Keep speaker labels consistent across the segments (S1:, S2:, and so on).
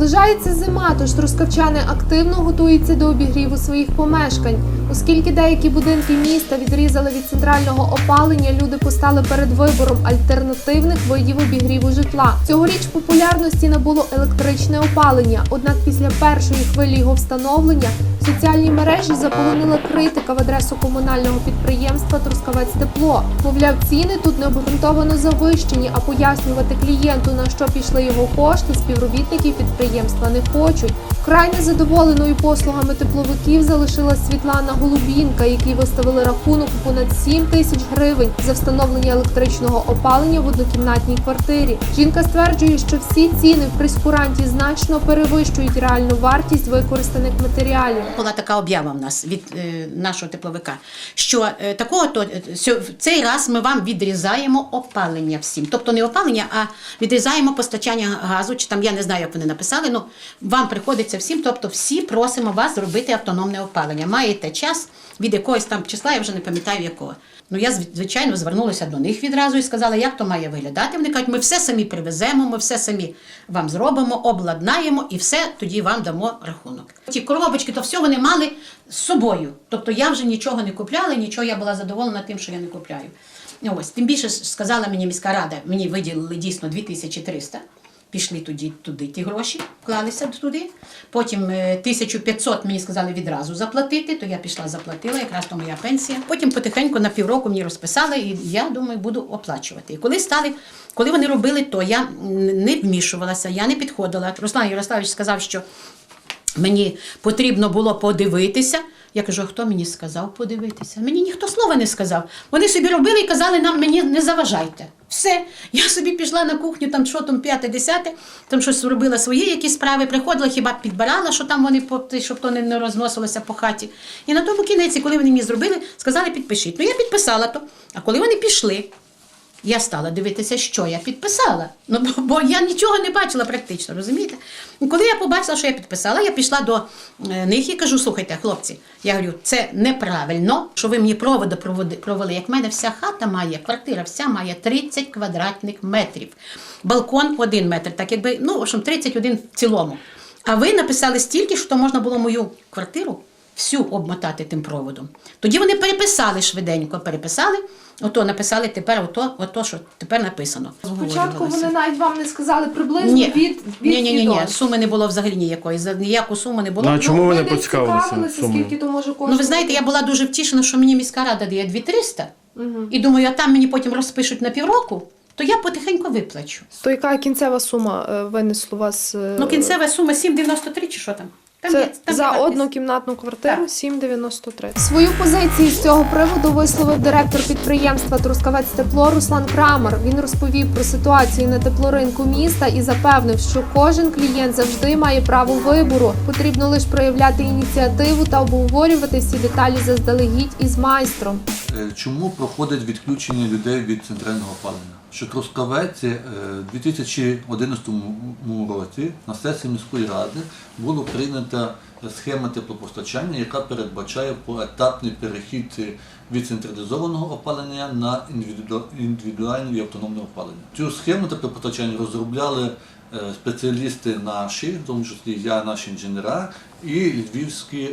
S1: Наближається зима, тож трускавчани активно готуються до обігріву своїх помешкань. Оскільки деякі будинки міста відрізали від центрального опалення, люди постали перед вибором альтернативних видів обігріву житла. Цьогоріч популярності набуло електричне опалення. Однак після першої хвилі його встановлення соціальні мережі заполонила критика в адресу комунального підприємства Трускавець Тепло. Мовляв, ціни тут необґрунтовано завищені, а пояснювати клієнту на що пішли його кошти, співробітники підприємства не хочуть. Вкрай незадоволеною послугами тепловиків залишилась Світлана Голубінка, якій виставили рахунок у понад 7 тисяч гривень за встановлення електричного опалення в однокімнатній квартирі. Жінка стверджує, що всі ціни в прескуранті значно перевищують реальну вартість використаних матеріалів.
S2: Була така об'ява в нас від е, нашого тепловика, що е, такого то е, в цей раз ми вам відрізаємо опалення всім. Тобто не опалення, а відрізаємо постачання газу, чи там я не знаю, як вони написали. Ну вам приходиться всім. Тобто, всі просимо вас зробити автономне опалення. Маєте час від якогось там числа, я вже не пам'ятаю якого. Ну я звичайно звернулася до них відразу і сказала, як то має виглядати. Вони кажуть, ми все самі привеземо, ми все самі вам зробимо, обладнаємо і все тоді вам дамо рахунок. Ті коробочки, то все вони мали з собою. Тобто я вже нічого не купляла, нічого я була задоволена тим, що я не купляю. Ось тим більше сказала мені міська рада, мені виділили дійсно 2300. Пішли тоді туди ті гроші, вклалися туди. Потім е, 1500 мені сказали відразу заплатити, то я пішла заплатила, якраз то моя пенсія. Потім потихеньку на півроку мені розписали, і я думаю, буду оплачувати. І коли стали, коли вони робили то, я не вмішувалася, я не підходила. Руслан Ярославович сказав, що мені потрібно було подивитися. Я кажу, а хто мені сказав подивитися? Мені ніхто слова не сказав. Вони собі робили і казали нам, мені не заважайте. Все. Я собі пішла на кухню, там що там п'яте, десяте, там щось робила свої якісь справи, приходила, хіба підбирала, що там вони щоб то не, розносилося по хаті. І на тому кінеці, коли вони мені зробили, сказали, підпишіть. Ну я підписала то. А коли вони пішли, я стала дивитися, що я підписала. Ну, бо, бо я нічого не бачила практично, розумієте? Коли я побачила, що я підписала, я пішла до е, них і кажу: слухайте, хлопці, я говорю, це неправильно, що ви мені проводи провели. Як в мене вся хата має, квартира вся має 30 квадратних метрів. Балкон 1 метр, так якби, ну, в общем, 31 в цілому. А ви написали стільки, що можна було мою квартиру всю обмотати тим проводом. Тоді вони переписали швиденько, переписали, ото написали тепер ото, ото що тепер написано.
S1: Спочатку вони навіть вам не сказали приблизно
S2: ні.
S1: від, від
S2: ні, ні, ні, ні, суми не було взагалі ніякої. За ніяку суму не було.
S3: Ну, а чому ви не
S1: не
S3: поцікавилися
S1: цікавилися,
S3: сумою?
S1: скільки то може коштувати?
S2: Ну, ви знаєте, я була дуже втішена, що мені міська рада дає 2300, і думаю, а там мені потім розпишуть на півроку, то я потихеньку виплачу.
S1: То яка кінцева сума е, винесла вас? е,
S2: Ну, кінцева сума 7,93 чи що там? Там
S1: Це
S2: є- там
S1: за
S2: є
S1: однокімнатну квартиру
S2: Так.
S1: 7,93. Свою позицію з цього приводу висловив директор підприємства Трускавець Тепло Руслан Крамер. Він розповів про ситуацію на теплоринку міста і запевнив, що кожен клієнт завжди має право вибору. Потрібно лише проявляти ініціативу та обговорювати всі деталі заздалегідь із майстром.
S4: Е, Чому проходить відключення людей від центрального опалення? Що Трускавець е, у 2011 році на сесії міської ради було прийнята схема теплопостачання, яка передбачає поетапний перехід від централізованого опалення на індивідуальне і автономне опалення. Цю схему теплопостачання розробляли е, спеціалісти наші, в тому числі я, наші інженера і львівські.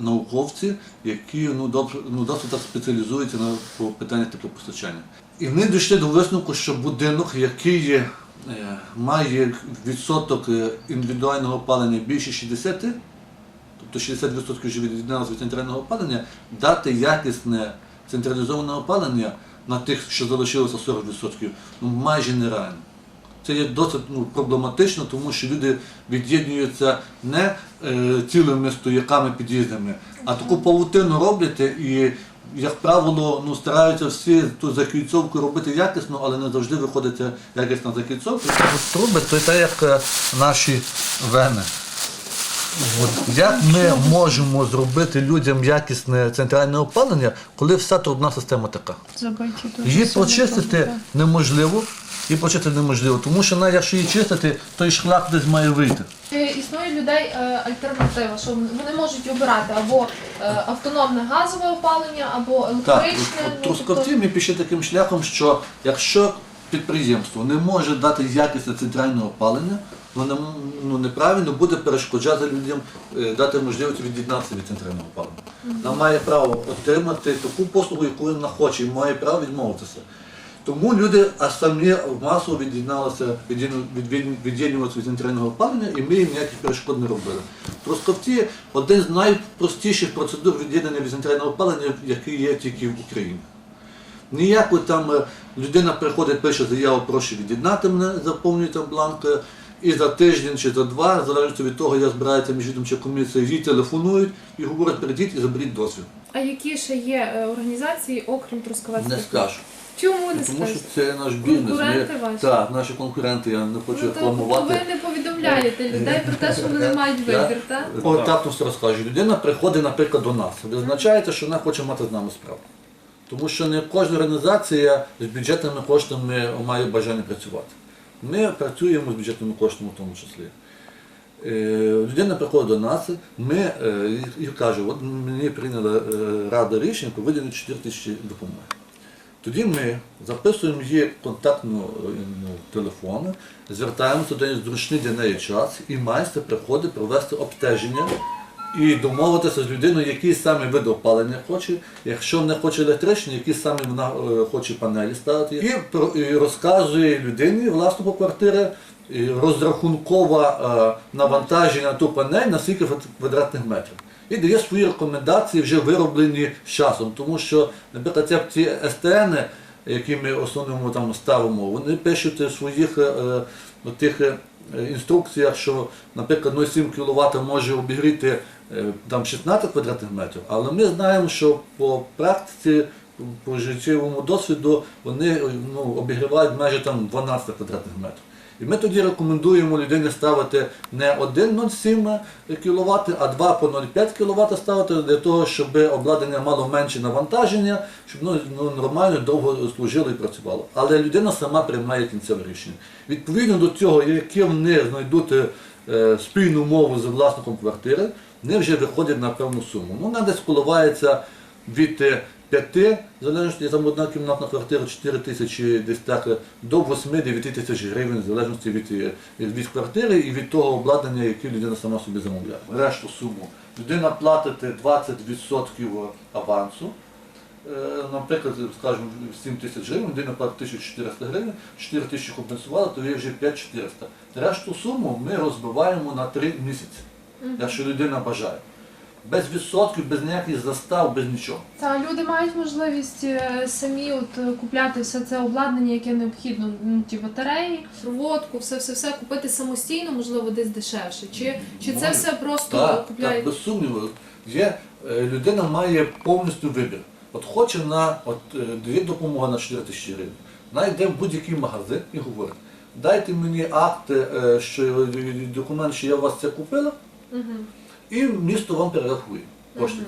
S4: Науковці, які ну, добре, ну, досить так спеціалізуються на по питаннях теплопостачання. І вони дійшли до висновку, що будинок, який е, має відсоток е, індивідуального опалення більше 60, тобто 60% вже від'єдналося від центрального опалення, дати якісне централізоване опалення на тих, що залишилося 40%, ну, майже нереально. Це є досить ну, проблематично, тому що люди від'єднуються не е, цілими стояками під'їздами, а таку павутину роблять і, як правило, ну, стараються всі ту закільцовку робити якісно, але не завжди виходить якісна закільцовка. Труби то те, як е, наші вени. От як ми можемо зробити людям якісне центральне опалення, коли вся трубна система така? Її прочистити неможливо, її прочистити неможливо, тому що навіть якщо її чистити, той шлак десь має вийти.
S1: Чи існує людей е, альтернатива, що вони можуть обирати або е, автономне газове опалення, або
S4: Так,
S1: електричне?
S4: от
S1: ну, тобто-
S4: Трускавці ми пішли таким шляхом, що якщо підприємство не може дати якісне центральне опалення, ну, не- ну, неправильно буде перешкоджати людям е, дати можливість від'єднатися від центрального опалення. Вона має право отримати таку послугу, яку вона хоче, і має право відмовитися. Тому люди аж самі масово від'єдналися, від'єдну- від'єдну- від'єднувалися від центрального опалення, і ми їм ніяких перешкод не робили. Трускавці один з найпростіших процедур від'єднання від центрального опалення, який є тільки в Україні. Ніяко там е, людина приходить, пише заяву, прошу від'єднати мене, заповнює там бланк, і за тиждень чи за два, в залежності від того, як збирається міжвідомча комісія, їй телефонують і говорять, прийдіть і заберіть дозвіл.
S1: А які ще є е, організації, окрім Трускавецької?
S4: Не скажу.
S1: Чому не
S4: Тому що це наш бізнес.
S1: Конкуренти ваші?
S4: Так, наші конкуренти, я не хочу
S1: Ну,
S4: рекламувати.
S1: ви не повідомляєте людей про те, що вони мають вибір, так?
S4: О, так просто розкажу. Людина приходить, наприклад, до нас. Визначається, що вона хоче мати з нами справу. Тому що не кожна організація з бюджетними коштами має бажання працювати. Ми працюємо з бюджетними коштами в тому числі. Е, Людина приходить до нас, ми е, і каже, от мені прийняла е, рада рішення про виділення 4 тисячі допомоги. Тоді ми записуємо її контактну ну, телефон, звертаємося до неї зручний для неї час, і майстер приходить провести обстеження і домовитися з людиною, який саме вид опалення хоче, якщо не хоче електричний, які саме вона е, хоче панелі ставити. І, розказує людині власнику квартири розрахункове навантаження на ту панель на скільки квадратних метрів. І дає свої рекомендації, вже вироблені з часом. Тому що, наприклад, ці- СТН, які ми основному там ставимо, вони пишуть своїх е, е, тих інструкціях, що, наприклад, 0,7 кВт може обігріти е, там 16 квадратних метрів, але ми знаємо, що по практиці, по життєвому досвіду вони е, ну, обігрівають майже там 12 квадратних метрів. І ми тоді рекомендуємо людині ставити не 1,07 кВт, а 2 по 0,5 кВт ставити для того, щоб обладнання мало менше навантаження, щоб ну, ну, нормально довго служило і працювало. Але людина сама приймає кінцеве рішення. Відповідно до цього, яке вони знайдуть е, спільну мову з власником квартири, вони вже виходять на певну суму. Ну, вона десь коливається від е, 5, залежності там одна кімнатна квартира 4 тисячі десь так до 8-9 тисяч гривень, в залежності від, е, від, від квартири і від того обладнання, яке людина сама собі замовляє. Решту суму. Людина платить 20% авансу. Е, Наприклад, скажімо, 7 тисяч гривень, людина платить 1400 гривень, 4 тисячі компенсувала, то є вже 5400. Решту суму ми розбиваємо на 3 місяці, якщо людина бажає. Без відсотків, без ніяких застав, без нічого.
S1: Та люди мають можливість е, самі от е, купляти все це обладнання, яке необхідно, ну ті батареї, проводку, все, все, все купити самостійно, можливо, десь дешевше. Чи, чи це
S4: Може.
S1: все просто
S4: Так, так, без сумніву. Є, е, людина має повністю вибір. От хоче на от, е, дає допомога на 4 тисячі гривень. Вона йде в будь-який магазин і говорить, дайте мені акт, е, що е, документ, що я у вас це купила,
S1: Мгм
S4: і місто вам передав перерахує. Кошти.